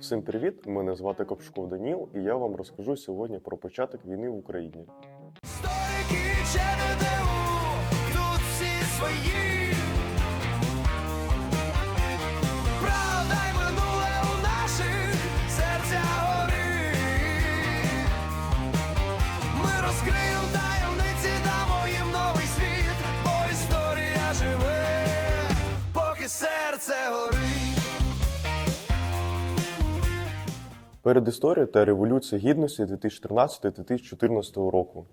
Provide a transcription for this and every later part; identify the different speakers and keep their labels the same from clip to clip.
Speaker 1: Всім привіт! Мене звати Копшков Даніл, і я вам розкажу сьогодні про початок війни в Україні.
Speaker 2: Тут всі свої. Правда й минуле у наших серця гори. Ми розкриємо таємниці, дамо їм новий світ, бо історія живе, поки серце горить.
Speaker 1: Перед історією та революція гідності 2013-2014 року.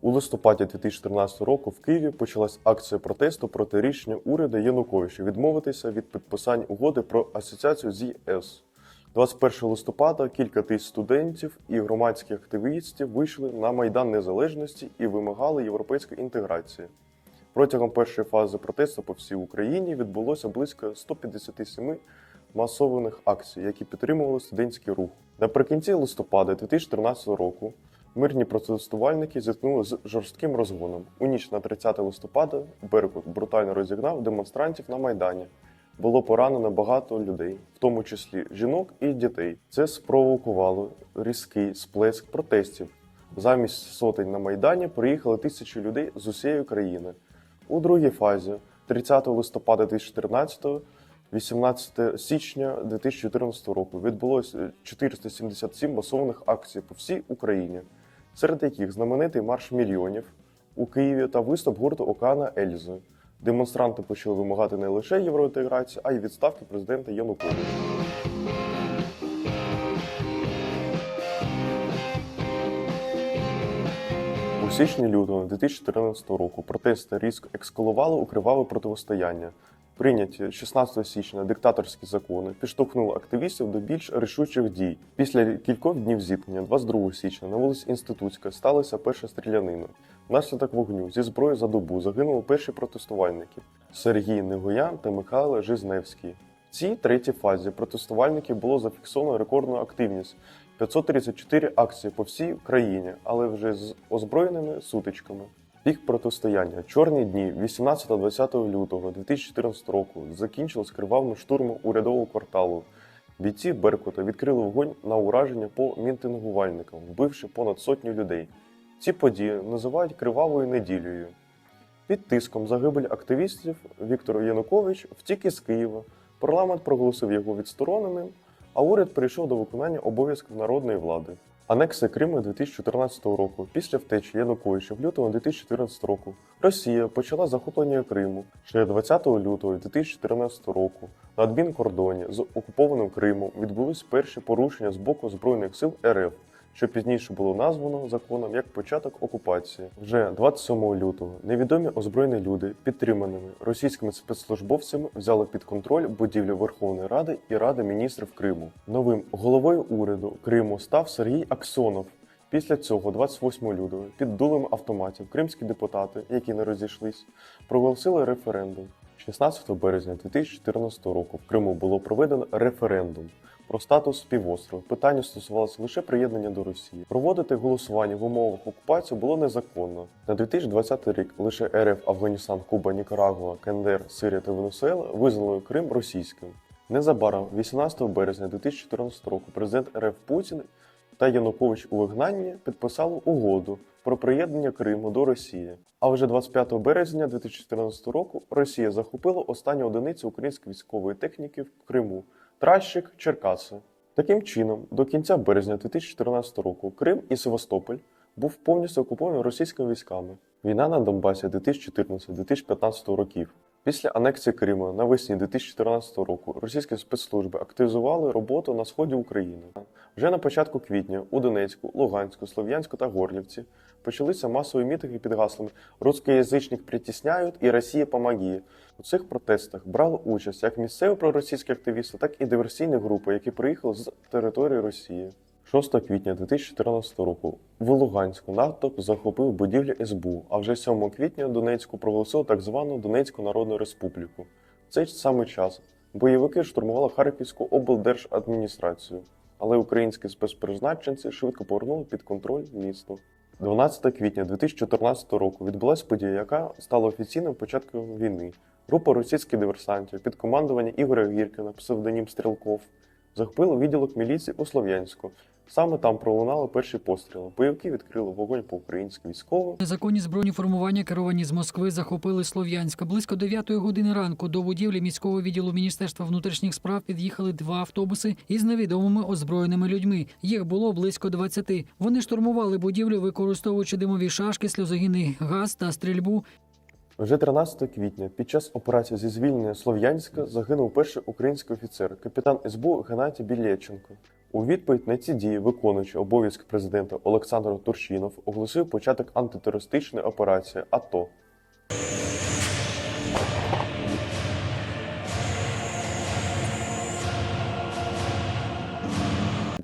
Speaker 1: У листопаді 2014 року в Києві почалась акція протесту проти рішення уряду Януковича відмовитися від підписання угоди про асоціацію з ЄС. 21 листопада кілька тисяч студентів і громадських активістів вийшли на Майдан Незалежності і вимагали європейської інтеграції. Протягом першої фази протесту по всій Україні відбулося близько 157 масованих акцій, які підтримували студентський рух. Наприкінці листопада 2014 року мирні протестувальники зіткнули з жорстким розгоном. У ніч на 30 листопада Беркут брутально розігнав демонстрантів на майдані. Було поранено багато людей, в тому числі жінок і дітей. Це спровокувало різкий сплеск протестів. Замість сотень на майдані приїхали тисячі людей з усієї країни. У другій фазі 30 листопада 2014 18 січня 2014 року відбулося 477 масованих акцій по всій Україні, серед яких знаменитий марш мільйонів у Києві та виступ гурту Окана Ельзи. Демонстранти почали вимагати не лише євроінтеграції, а й відставки президента Януковича. У січні лютого 2014 року протести різко ескалували у криваве протистояння. Прийняті 16 січня диктаторські закони підштовхнули активістів до більш рішучих дій. Після кількох днів зіткнення, 22 січня, на вулиці Інститутська сталася перша стрілянина. Внаслідок вогню зі зброї за добу загинули перші протестувальники Сергій Негоян та Михайло Жизневський. В цій третій фазі протестувальників було зафіксовано рекордну активність 534 акції по всій країні, але вже з озброєними сутичками. Пік протистояння чорні дні 18-20 лютого 2014 року закінчились кривавим штурмом урядового кварталу. Бійці Беркута відкрили вогонь на ураження по мітингувальникам, вбивши понад сотню людей. Ці події називають кривавою неділею. Під тиском загибель активістів Віктор Янукович втік із Києва. Парламент проголосив його відстороненим, а уряд перейшов до виконання обов'язків народної влади. Анексія Криму 2014 року. Після втечі Януковича в лютому 2014 року Росія почала захоплення Криму. Ще 20 лютого 2014 року на адмінкордоні з окупованим Кримом відбулись перші порушення з боку збройних сил РФ, що пізніше було названо законом як початок окупації. Вже 27 лютого невідомі озброєні люди, підтриманими російськими спецслужбовцями, взяли під контроль будівлю Верховної Ради і Ради міністрів Криму. Новим головою уряду Криму став Сергій Аксонов. Після цього, 28 лютого, під дулем автоматів кримські депутати, які не розійшлись, проголосили референдум. 16 березня 2014 року в Криму було проведено референдум про статус співострова. Питання стосувалося лише приєднання до Росії. Проводити голосування в умовах окупації було незаконно. На 2020 рік лише РФ, Афганістан, Куба, Нікарагуа, КНДР, Сирія та Венесуела визнали Крим російським. Незабаром, 18 березня 2014 року, президент РФ Путін та Янукович у вигнанні підписали угоду про приєднання Криму до Росії. А вже 25 березня 2014 року Росія захопила останню одиницю української військової техніки в Криму Тращик Черкаси. Таким чином, до кінця березня 2014 року Крим і Севастополь був повністю окупований російськими військами. Війна на Донбасі 2014-2015 років. Після анексії Криму навесні 2014 року російські спецслужби активізували роботу на сході України. Вже на початку квітня у Донецьку, Луганську, Слов'янську та Горлівці почалися масові мітинги під гаслами «Русскоязичних притісняють» і Росія помогіє. У цих протестах брали участь як місцеві проросійські активісти, так і диверсійні групи, які приїхали з території Росії. 6 квітня 2014 року в Луганську натовп захопив будівлю СБУ, а вже 7 квітня Донецьку проголосили так звану Донецьку Народну Республіку. В цей самий час бойовики штурмували Харківську облдержадміністрацію, але українські спецпризначенці швидко повернули під контроль місто. 12 квітня 2014 року відбулася подія, яка стала офіційним початком війни. Група російських диверсантів під командуванням Ігоря Гіркіна, псевдонім Стрілков, захопила відділок міліції у Слов'янську. Саме там пролунали перші постріли. Бойовики відкрили вогонь по українським військовим.
Speaker 3: Незаконні збройні формування, керовані з Москви, захопили Слов'янська. Близько 9 години ранку до будівлі міського відділу Міністерства внутрішніх справ під'їхали два автобуси із невідомими озброєними людьми. Їх було близько 20. Вони штурмували будівлю, використовуючи димові шашки, сльозогінний газ та стрільбу.
Speaker 1: Вже 13 квітня під час операції зі звільнення Слов'янська загинув перший український офіцер, капітан СБУ Геннадій Білєченко. У відповідь на ці дії, виконуючи обов'язки президента Олександр Турчинов оголосив початок антитерористичної операції АТО.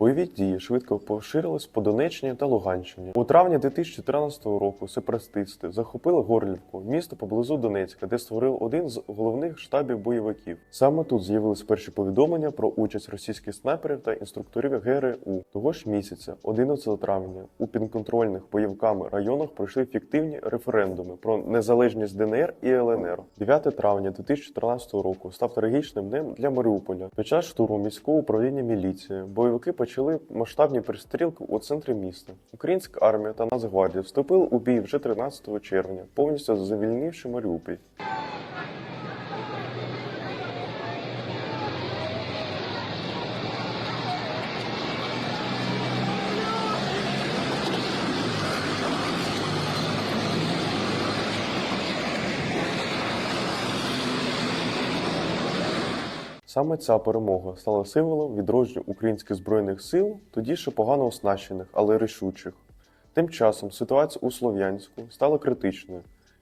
Speaker 1: Бойові дії швидко поширились по Донеччині та Луганщині. У травні 2014 року сепаратисти захопили Горлівку, місто поблизу Донецька, де створили один з головних штабів бойовиків. Саме тут з'явились перші повідомлення про участь російських снайперів та інструкторів ГРУ. Того ж місяця, 11 травня, у підконтрольних бойовиками районах пройшли фіктивні референдуми про незалежність ДНР і ЛНР. 9 травня 2014 року став трагічним днем для Маріуполя. Під час штурму міського управління міліції бойовики почали масштабні перестрілки у центрі міста. Українська армія та Нацгвардія вступили у бій вже 13 червня, повністю завільнивши Маріуполь. Саме ця перемога стала символом відродження українських збройних сил, тоді ще погано оснащених, але рішучих. Тим часом ситуація у Слов'янську стала критичною.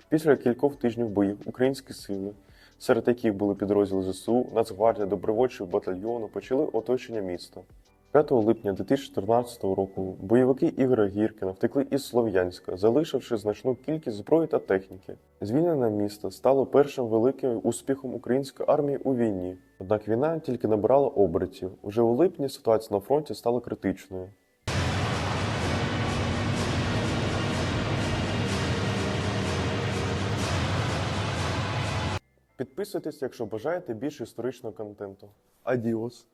Speaker 1: Після кількох тижнів боїв українські сили, серед яких були підрозділи ЗСУ, Нацгвардія, добровольчого батальйону, почали оточення міста. 5 липня 2014 року бойовики Ігоря Гіркіна втекли із Слов'янська, залишивши значну кількість зброї та техніки. Звільнене місто стало першим великим успіхом української армії у війні. Однак війна тільки набирала обертів. Уже у липні ситуація на фронті стала критичною. Підписуйтесь, якщо бажаєте більше історичного контенту. Адіос!